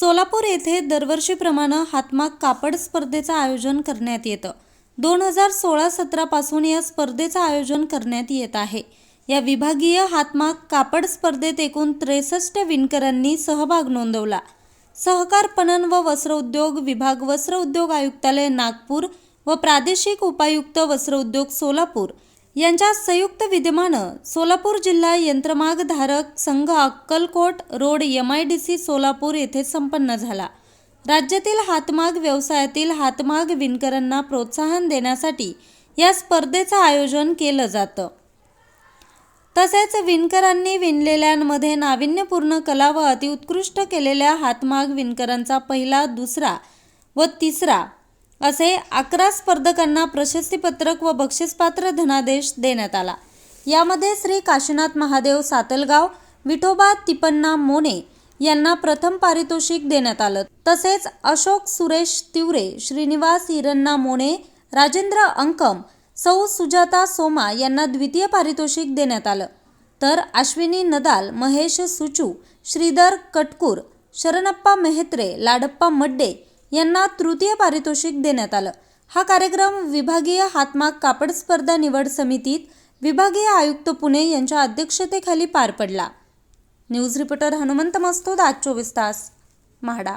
सोलापूर येथे दरवर्षीप्रमाणे हातमाग कापड स्पर्धेचं आयोजन करण्यात येतं. दोन हजार सोळा सतरापासून या स्पर्धेचं आयोजन करण्यात येत आहे. या विभागीय हातमाग कापड स्पर्धेत एकूण त्रेसष्ट विणकरांनी सहभाग नोंदवला. सहकार पणन व वस्त्रोद्योग विभाग वस्त्रोद्योग आयुक्तालय नागपूर व प्रादेशिक उपायुक्त वस्त्रोद्योग सोलापूर यांच्या संयुक्त विद्यमानं सोलापूर जिल्हा यंत्रमागधारक संघ Akkalkot road M I D C Solapur येथे संपन्न झाला. राज्यातील हातमाग व्यवसायातील हातमाग विणकरांना प्रोत्साहन देण्यासाठी या स्पर्धेचं आयोजन केलं जातं. तसेच विणकरांनी विणलेल्यांमध्ये नाविन्यपूर्ण कला व अतिउत्कृष्ट केलेल्या हातमाग विणकरांचा पहिला दुसरा व तिसरा असे अकरा स्पर्धकांना प्रशस्तीपत्रक व बक्षीसपात्र धनादेश देण्यात आला. यामध्ये श्री काशीनाथ महादेव सातलगाव विठोबा तिपन्ना मोने यांना प्रथम पारितोषिक देण्यात आलं. तसेच अशोक सुरेश तिवरे श्रीनिवास हिरण्णा मोने राजेंद्र अंकम सौ सुजाता सोमा यांना द्वितीय पारितोषिक देण्यात आलं. तर अश्विनी नदाल महेश सुचू श्रीधर कटकूर शरणप्पा मेहत्रे लाडप्पा मड्डे यांना तृतीय पारितोषिक देण्यात आलं. हा कार्यक्रम विभागीय हातमाग कापड स्पर्धा निवड समितीत विभागीय आयुक्त पुणे यांच्या अध्यक्षतेखाली पार पडला. न्यूज रिपोर्टर हनुमंत मस्तूद आज चोवीस तास म्हाडा.